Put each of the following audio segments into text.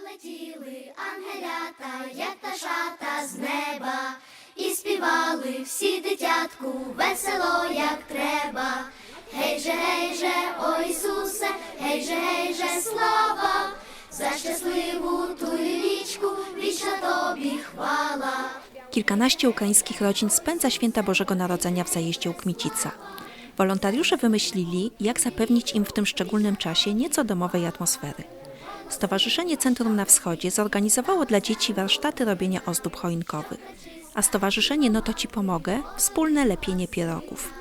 Прилетіли ангелята, як пташата з неба, і співали всі дитятку весело, як треба. Гей же, гей же, о Ісусе, гей же, гей же, слава, за щасливу ту річку, вічна тобі хвала. Kilkanaście ukraińskich rodzin spędza święta Bożego Narodzenia w zajeździe u Kmicica. Wolontariusze wymyślili, jak zapewnić im w tym szczególnym czasie nieco domowej atmosfery. Stowarzyszenie Centrum na Wschodzie zorganizowało dla dzieci warsztaty robienia ozdób choinkowych, a Stowarzyszenie No to Ci Pomogę wspólne lepienie pierogów.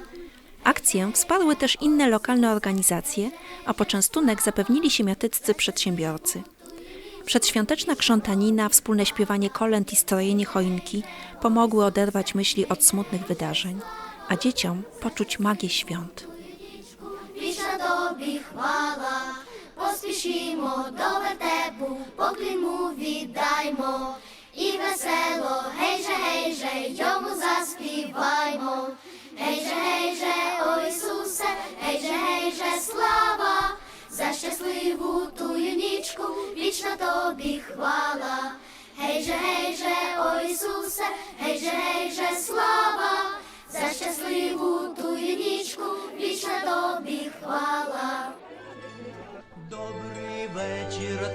Akcję wsparły też inne lokalne organizacje, a poczęstunek zapewnili siemiatyccy przedsiębiorcy. Przedświąteczna krzątanina, wspólne śpiewanie kolęd i strojenie choinki pomogły oderwać myśli od smutnych wydarzeń, a dzieciom poczuć magię świąt. Wiśna Tobie chwała. Поспішімо до вертепу, покліньму віддаймо, і весело, гей же, гей же, йому заспіваймо. Гей же, гей же, о Ісусе, гей же, гей же, слава, за щасливу тую нічку, вічна тобі хвала. Гей же, гей же, о Ісусе, гей же, гей же, слава, за щасливу тую нічку, вічна тобі